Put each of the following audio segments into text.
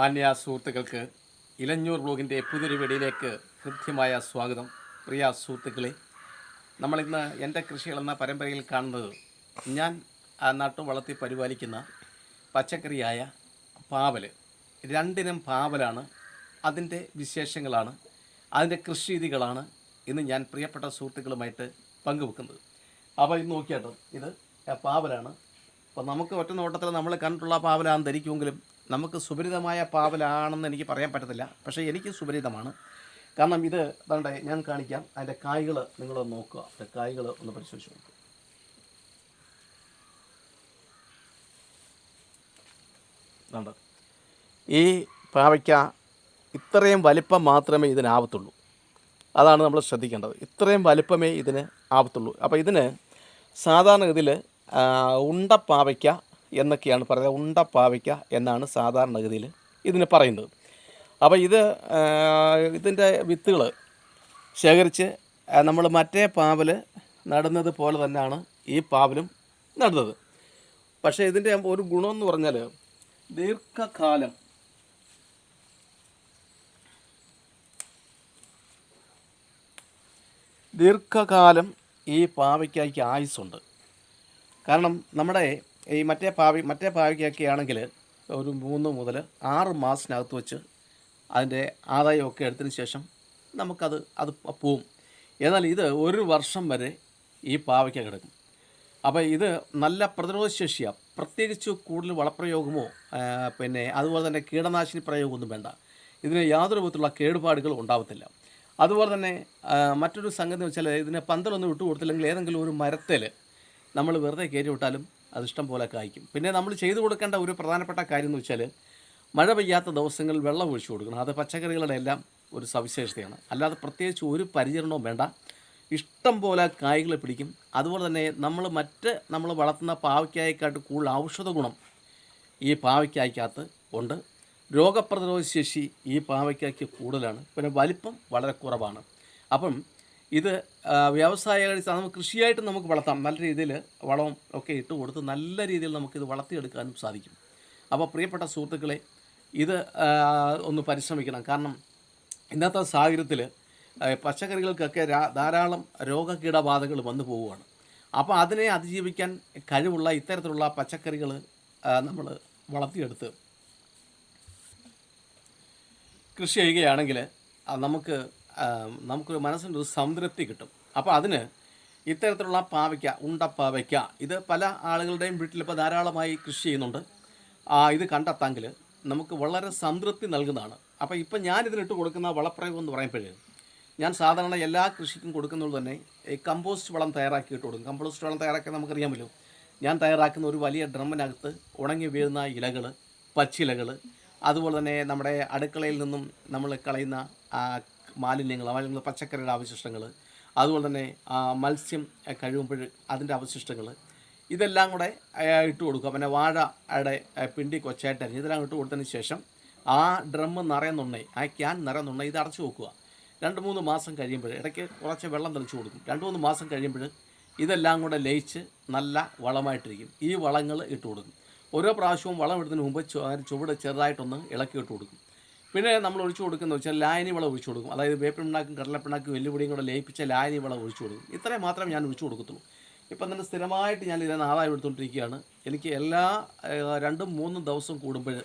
മാന്യ സുഹൃത്തുക്കൾക്ക് ഇലഞ്ഞൂർ ബ്ലോഗിന്റെ പുതിയൊരു വീഡിയോയിലേക്ക് ഹൃദ്യമായ സ്വാഗതം. പ്രിയ സുഹൃത്തുക്കളെ നമ്മളിന്ന് എന്റെ കൃഷികൾ എന്ന പരമ്പരയിൽ കാണുന്നത് ഞാൻ ആ നട്ടു വളർത്തി പരിപാലിക്കുന്ന പച്ചക്കറിയായ പാവൽ. രണ്ടിനം പാവലാണ് അതിന്റെ വിശേഷങ്ങളാണ് അതിന്റെ കൃഷി രീതികളാണ് ഇന്ന് ഞാൻ പ്രിയപ്പെട്ട സുഹൃത്തുക്കളുമായിട്ട് പങ്കുവെക്കുന്നത്. അപ്പോൾ ഇത് നോക്കിയാട്ടോ ഇത് പാവലാണ്. അപ്പോൾ നമുക്ക് ഒറ്റ നോട്ടത്തിൽ നമ്മൾ കണ്ടിട്ടുള്ള പാവലാണെന്ന് ധരിക്കുമെങ്കിലും നമുക്ക് സുപരിതമായ പാവലാണെന്ന് എനിക്ക് പറയാൻ പറ്റത്തില്ല പക്ഷേ എനിക്ക് സുപരിതമാണ്. കാരണം ഇത് വേണ്ടേ ഞാൻ കാണിക്കാം. അതിന്റെ കായ്കൾ നിങ്ങൾ നോക്കുക. അതിന്റെ കായ്കൾ ഒന്ന് പരിശോധിച്ച് നോക്കുക വേണ്ട. ഈ പാവയ്ക്ക ഇത്രയും വലിപ്പം മാത്രമേ ഇതിനാവത്തുള്ളൂ അതാണ് നമ്മൾ ശ്രദ്ധിക്കേണ്ടത്. ഇത്രയും വലിപ്പമേ ഇതിന് ആവത്തുള്ളൂ. അപ്പോൾ ഇതിന് സാധാരണഗതിയിൽ ഉണ്ടപ്പാവയ്ക്ക എന്നൊക്കെയാണ് പറയുന്നത്. ഉണ്ടപ്പാവയ്ക്ക എന്നാണ് സാധാരണഗതിയിൽ ഇതിന് പറയുന്നത്. അപ്പോൾ ഇത് ഇതിന്റെ വിത്തുകൾ ശേഖരിച്ച് നമ്മൾ മറ്റേ പാവൽ നടുന്നത് പോലെ തന്നെയാണ് ഈ പാവലും നടുന്നത്. പക്ഷേ ഇതിന്റെ ഒരു ഗുണമെന്ന് പറഞ്ഞാൽ ദീർഘകാലം ദീർഘകാലം ഈ പാവയ്ക്കായ്ക്ക് ആയുസ്സുണ്ട്. കാരണം നമ്മുടെ ഈ മറ്റേ പാവി മറ്റേ പാവയ്ക്കൊക്കെ ആണെങ്കിൽ ഒരു മൂന്ന് മുതൽ ആറ് മാസത്തിനകത്ത് വെച്ച് അതിന്റെ ആദായമൊക്കെ എടുത്തതിന് ശേഷം നമുക്കത് അത് പോവും. എന്നാൽ ഇത് ഒരു വർഷം വരെ ഈ പാവയ്ക്ക കിടക്കും. അപ്പോൾ ഇത് നല്ല പ്രതിരോധശേഷിയാണ് പ്രത്യേകിച്ച് കൂടുതൽ വളപ്രയോഗമോ പിന്നെ അതുപോലെ തന്നെ കീടനാശിനി പ്രയോഗമൊന്നും വേണ്ട. ഇതിന് യാതൊരു വിധത്തിലുള്ള കേടുപാടുകളും ഉണ്ടാവത്തില്ല. അതുപോലെ തന്നെ മറ്റൊരു സംഗതി വെച്ചാൽ ഇതിനെ പന്തലൊന്നും വിട്ടു കൊടുത്തില്ലെങ്കിൽ ഏതെങ്കിലും ഒരു മരത്തിൽ നമ്മൾ വെറുതെ കയറ്റി വിട്ടാലും അത് ഇഷ്ടം പോലെ കായ്ക്കും പിന്നെ നമ്മൾ ചെയ്തു കൊടുക്കേണ്ട ഒരു പ്രധാനപ്പെട്ട കാര്യം എന്ന് വെച്ചാൽ മഴ പെയ്യാത്ത ദിവസങ്ങളിൽ വെള്ളം ഒഴിച്ചു കൊടുക്കണം. അത് പച്ചക്കറികളുടെ എല്ലാം ഒരു സവിശേഷതയാണ്. അല്ലാതെ പ്രത്യേകിച്ച് ഒരു പരിചരണവും വേണ്ട. ഇഷ്ടം പോലെ കായ്കൾ പിടിക്കും. അതുപോലെ തന്നെ നമ്മൾ മറ്റ് നമ്മൾ വളർത്തുന്ന പാവയ്ക്കായക്കാട്ട് കൂടുതൽ ഔഷധ ഗുണം ഈ പാവയ്ക്കായ്ക്കകത്ത് ഉണ്ട്. രോഗപ്രതിരോധ ശേഷി ഈ പാവയ്ക്കായ്ക്ക് കൂടുതലാണ്. പിന്നെ വലിപ്പം വളരെ കുറവാണ്. അപ്പം ഇത് ആ, വ്യവസായ അടിസ്ഥാന- നമുക്ക് കൃഷിയായിട്ട് നമുക്ക് വളർത്താം. നല്ല രീതിയിൽ വളവും ഒക്കെ ഇട്ട് കൊടുത്ത് നല്ല രീതിയിൽ നമുക്കിത് വളർത്തിയെടുക്കാനും സാധിക്കും. അപ്പോൾ പ്രിയപ്പെട്ട സുഹൃത്തുക്കളെ ഇത് ഒന്ന് പരിശ്രമിക്കണം. കാരണം ഇന്നത്തെ സാഹചര്യത്തിൽ പച്ചക്കറികൾക്കൊക്കെ ധാരാളം രോഗകീടബാധകൾ വന്നു പോവുകയാണ്. അപ്പോൾ അതിനെ അതിജീവിക്കാൻ കഴിവുള്ള ഇത്തരത്തിലുള്ള പച്ചക്കറികൾ നമ്മൾ വളർത്തിയെടുത്ത് കൃഷി ചെയ്യുകയാണെങ്കിൽ ആ, നമുക്ക് മനസ്സിനൊരു സംതൃപ്തി കിട്ടും. അപ്പോൾ അതിന് ഇത്തരത്തിലുള്ള പാവയ്ക്ക ഉണ്ടപ്പാവയ്ക്ക ഇത് പല ആളുകളുടെയും വീട്ടിലിപ്പോൾ ധാരാളമായി കൃഷി ചെയ്യുന്നുണ്ട്. ഇത് കണ്ടെത്താമെങ്കിൽ നമുക്ക് വളരെ സംതൃപ്തി നൽകുന്നതാണ്. അപ്പോൾ ഇപ്പം ഞാനിതിനിട്ട് കൊടുക്കുന്ന വളപ്രയോഗം എന്ന് പറയുമ്പോഴേ ഞാൻ സാധാരണ എല്ലാ കൃഷിക്കും കൊടുക്കുന്നത് തന്നെ ഈ കമ്പോസ്റ്റ് വളം തയ്യാറാക്കിയിട്ട് കൊടുക്കും. കമ്പോസ്റ്റ് വളം തയ്യാറാക്കാൻ നമുക്കറിയാമല്ലോ ഞാൻ തയ്യാറാക്കുന്ന ഒരു വലിയ ഡ്രമ്മിനകത്ത് ഉണങ്ങി വീഴുന്ന ഇലകൾ പച്ചിലകൾ അതുപോലെ തന്നെ നമ്മുടെ അടുക്കളയിൽ നിന്നും നമ്മൾ കളയുന്ന മാലിന്യങ്ങൾ മാലിന്യങ്ങൾ പച്ചക്കറിയുടെ അവശിഷ്ടങ്ങൾ അതുപോലെ തന്നെ മത്സ്യം കഴിയുമ്പോൾ അതിന്റെ അവശിഷ്ടങ്ങൾ ഇതെല്ലാം കൂടെ ഇട്ട് കൊടുക്കുക. പിന്നെ വാഴയുടെ പിണ്ടി കൊച്ചായിട്ട് അരിഞ്ഞ് ഇതെല്ലാം ഇട്ട് കൊടുത്തതിന് ശേഷം ആ ഡ്രം നിറയുന്നുണ്ടേ ആ ക്യാൻ നിറയുന്നുണ്ടേ ഇത് അടച്ചു വെക്കുക. രണ്ട് മൂന്ന് മാസം കഴിയുമ്പോൾ ഇടയ്ക്ക് കുറച്ച് വെള്ളം തെളിച്ച് കൊടുക്കും. രണ്ട് മൂന്ന് മാസം കഴിയുമ്പോൾ ഇതെല്ലാം കൂടെ ലയിച്ച് നല്ല വളമായിട്ടിരിക്കും. ഈ വളങ്ങൾ ഇട്ട് കൊടുക്കും. ഓരോ പ്രാവശ്യവും വളം ഇടുന്നതിന് മുമ്പ് ചുവട് ചെറുതായിട്ടൊന്ന് ഇളക്കി ഇട്ട് കൊടുക്കും. പിന്നെ നമ്മൾ ഒഴിച്ചു കൊടുക്കുന്നത് വെച്ചാൽ ലായനി വളം ഒഴിച്ചു കൊടുക്കും. അതായത് വേപ്പിണ്ണാക്കും കടലപ്പിണ്ണാക്കും വെല്ലുപൊടിയും കൂടെ ലയിപ്പിച്ച ലായനി വളം ഒഴിച്ചു കൊടുക്കും. ഇത്രയും മാത്രമേ ഞാൻ ഒഴിച്ചു കൊടുക്കത്തുള്ളൂ. ഇപ്പം തന്നെ സ്ഥിരമായിട്ട് ഞാൻ ഇതിനെ ആദായം എടുത്തുകൊണ്ടിരിക്കുകയാണ്. എനിക്ക് എല്ലാ രണ്ടും മൂന്നും ദിവസം കൂടുമ്പോൾ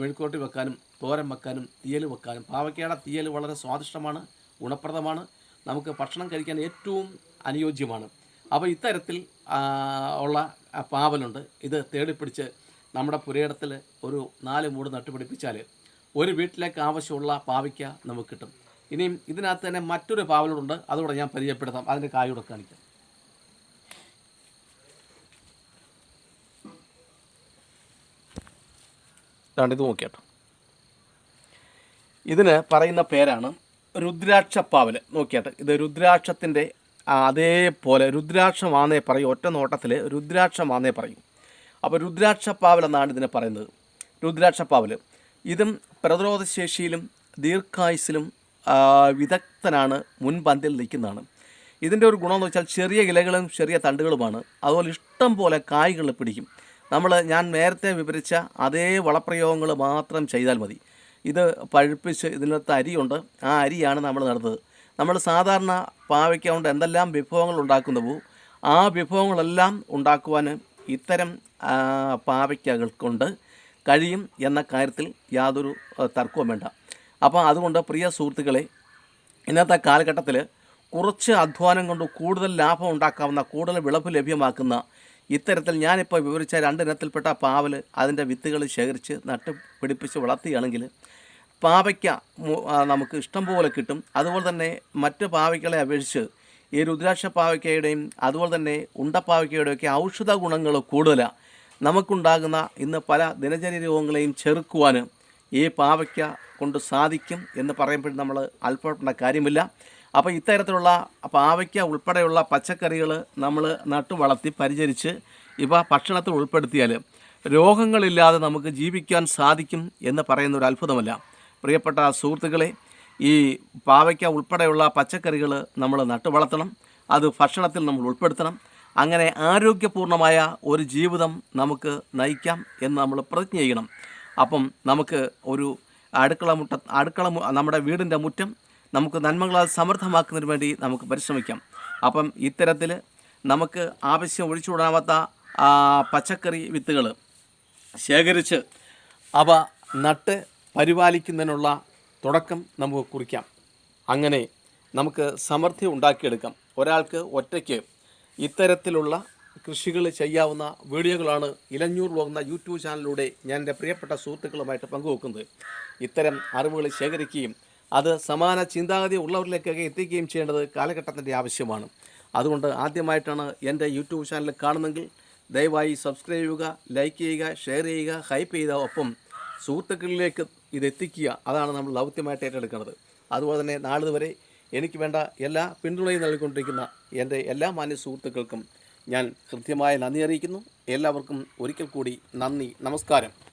മെഴുക്കോട്ടി വെക്കാനും തോരൻ വെക്കാനും തീയൽ വെക്കാനും പാവയ്ക്കയുടെ തീയൽ വളരെ സ്വാദിഷ്ടമാണ് ഗുണപ്രദമാണ്. നമുക്ക് ഭക്ഷണം കഴിക്കാൻ ഏറ്റവും അനുയോജ്യമാണ്. അപ്പോൾ ഇത്തരത്തിൽ ഉള്ള പാവലുണ്ട്. ഇത് തേടിപ്പിടിച്ച് നമ്മുടെ പുരയിടത്തിൽ ഒരു നാല് മൂട് നട്ടുപിടിപ്പിച്ചാൽ ഒരു വീട്ടിലേക്ക് ആവശ്യമുള്ള പാവയ്ക്ക നമുക്ക് കിട്ടും. ഇനിയും ഇതിനകത്ത് തന്നെ മറ്റൊരു പാവലുണ്ട് അതുകൂടെ ഞാൻ പരിചയപ്പെടുത്താം. അതിന്റെ കായൂടെ കാണിക്കാം ഇതാണ്ട് ഇത് നോക്കിയാട്ടോ. ഇതിന് പറയുന്ന പേരാണ് രുദ്രാക്ഷപ്പാവൽ നോക്കിയാട്ടെ. ഇത് രുദ്രാക്ഷത്തിന്റെ അതേപോലെ രുദ്രാക്ഷമാന്നേ പറയും. ഒറ്റ നോട്ടത്തിൽ രുദ്രാക്ഷമാന്നേ പറയും. അപ്പോൾ രുദ്രാക്ഷപ്പാവൽ എന്നാണ് ഇതിനെ പറയുന്നത്. രുദ്രാക്ഷപ്പാവൽ ഇതും പ്രതിരോധശേഷിയിലും ദീർഘായുസിലും വിദഗ്ധനാണ് മുൻപന്തിൽ നിൽക്കുന്നതാണ്. ഇതിന്റെ ഒരു ഗുണമെന്ന് വെച്ചാൽ ചെറിയ ഇലകളും ചെറിയ തണ്ടുകളുമാണ്. അതുപോലെ ഇഷ്ടം പോലെ കായ്കൾ പിടിക്കും. നമ്മൾ ഞാൻ നേരത്തെ വിവരിച്ച അതേ വളപ്രയോഗങ്ങൾ മാത്രം ചെയ്താൽ മതി. ഇത് പഴുപ്പിച്ച് ഇതിനകത്ത് അരിയുണ്ട്. ആ അരിയാണ് നമ്മൾ നടുന്നത്. നമ്മൾ സാധാരണ പാവയ്ക്ക കൊണ്ട് എന്തെല്ലാം വിഭവങ്ങൾ ഉണ്ടാക്കുന്നവോ ആ വിഭവങ്ങളെല്ലാം ഉണ്ടാക്കുവാൻ ഇത്തരം പാവയ്ക്കകൾ കൊണ്ട് കഴിയും എന്ന കാര്യത്തിൽ യാതൊരു തർക്കവും വേണ്ട. അപ്പോൾ അതുകൊണ്ട് പ്രിയ സുഹൃത്തുക്കളെ ഇന്നത്തെ കാലഘട്ടത്തിൽ കുറച്ച് അധ്വാനം കൊണ്ട് കൂടുതൽ ലാഭം ഉണ്ടാക്കാവുന്ന കൂടുതൽ വിളവ് ലഭ്യമാക്കുന്ന ഇത്തരത്തിൽ ഞാനിപ്പോൾ വിവരിച്ച രണ്ടിനത്തിൽപ്പെട്ട പാവൽ അതിന്റെ വിത്തുകൾ ശേഖരിച്ച് നട്ട് പിടിപ്പിച്ച് വളർത്തുകയാണെങ്കിൽ പാവയ്ക്ക നമുക്ക് ഇഷ്ടം പോലെ കിട്ടും. അതുപോലെ തന്നെ മറ്റ് പാവയ്ക്കളെ അപേക്ഷിച്ച് ഈ രുദ്രാക്ഷ പാവയ്ക്കയുടെയും അതുപോലെ തന്നെ ഉണ്ടപ്പാവയ്ക്കയുടെയൊക്കെ ഔഷധ ഗുണങ്ങൾ കൂടുതലാണ് നമുക്കുണ്ടാകുന്ന ഇന്ന് പല ദിനചര്യ രോഗങ്ങളെയും ചെറുക്കുവാൻ ഈ പാവയ്ക്ക കൊണ്ട് സാധിക്കും എന്ന് പറയുമ്പോൾ നമ്മൾ അല്പപ്പെടേണ്ട കാര്യമില്ല. അപ്പോൾ ഇത്തരത്തിലുള്ള പാവയ്ക്ക ഉൾപ്പെടെയുള്ള പച്ചക്കറികൾ നമ്മൾ നട്ടു വളർത്തി പരിചരിച്ച് ഇവ ഭക്ഷണത്തിൽ ഉൾപ്പെടുത്തിയാൽ രോഗങ്ങളില്ലാതെ നമുക്ക് ജീവിക്കാൻ സാധിക്കും എന്ന് പറയുന്ന ഒരു അത്ഭുതമല്ല. പ്രിയപ്പെട്ട സുഹൃത്തുക്കളെ ഈ പാവയ്ക്ക ഉൾപ്പെടെയുള്ള പച്ചക്കറികൾ നമ്മൾ നട്ടു വളർത്തണം. അത് ഭക്ഷണത്തിൽ നമ്മൾ ഉൾപ്പെടുത്തണം. അങ്ങനെ ആരോഗ്യപൂർണമായ ഒരു ജീവിതം നമുക്ക് നയിക്കാം എന്ന് നമ്മൾ പ്രതിജ്ഞ ചെയ്യണം. അപ്പം നമുക്ക് ഒരു അടുക്കള മുട്ട അടുക്കള നമ്മുടെ വീടിന്റെ മുറ്റം നമുക്ക് നന്മകളാൽ സമൃദ്ധമാക്കുന്നതിന് വേണ്ടി നമുക്ക് പരിശ്രമിക്കാം. അപ്പം ഇത്തരത്തിൽ നമുക്ക് ആവശ്യം ഒഴിച്ചുകൂടാവാത്ത പച്ചക്കറി വിത്തുകൾ ശേഖരിച്ച് അവ നട്ട് പരിപാലിക്കുന്നതിനുള്ള തുടക്കം നമുക്ക് കുറിക്കാം. അങ്ങനെ നമുക്ക് സമൃദ്ധി ഉണ്ടാക്കിയെടുക്കാം. ഒരാൾക്ക് ഒറ്റയ്ക്ക് ഇത്തരത്തിലുള്ള കൃഷികൾ ചെയ്യാവുന്ന വീഡിയോകളാണ് ഇലഞ്ഞൂർ പോകുന്ന യൂട്യൂബ് ചാനലിലൂടെ ഞാൻ എന്റെ പ്രിയപ്പെട്ട സുഹൃത്തുക്കളുമായിട്ട് പങ്കുവെക്കുന്നത്. ഇത്തരം അറിവുകൾ ശേഖരിക്കുകയും അത് സമാന ചിന്താഗതി ഉള്ളവരിലേക്കൊക്കെ എത്തിക്കുകയും ചെയ്യേണ്ടത് കാലഘട്ടത്തിന്റെ ആവശ്യമാണ്. അതുകൊണ്ട് ആദ്യമായിട്ടാണ് എന്റെ യൂട്യൂബ് ചാനൽ കാണുന്നെങ്കിൽ ദയവായി സബ്സ്ക്രൈബ് ചെയ്യുക ലൈക്ക് ചെയ്യുക ഷെയർ ചെയ്യുക ഹൈപ്പ് ചെയ്ത ഒപ്പം സുഹൃത്തുക്കളിലേക്ക് ഇതെത്തിക്കുക അതാണ് നമ്മൾ ദൗത്യമായിട്ട് ഏറ്റെടുക്കുന്നത് അതുപോലെ തന്നെ നാളിതുവരെ എനിക്ക് വേണ്ട എല്ലാ പിന്തുണയും നൽകിക്കൊണ്ടിരിക്കുന്ന എന്റെ എല്ലാ മാന്യ സുഹൃത്തുക്കൾക്കും ഞാൻ കൃത്യമായ നന്ദി അറിയിക്കുന്നു. എല്ലാവർക്കും ഒരിക്കൽ കൂടി നന്ദി നമസ്കാരം.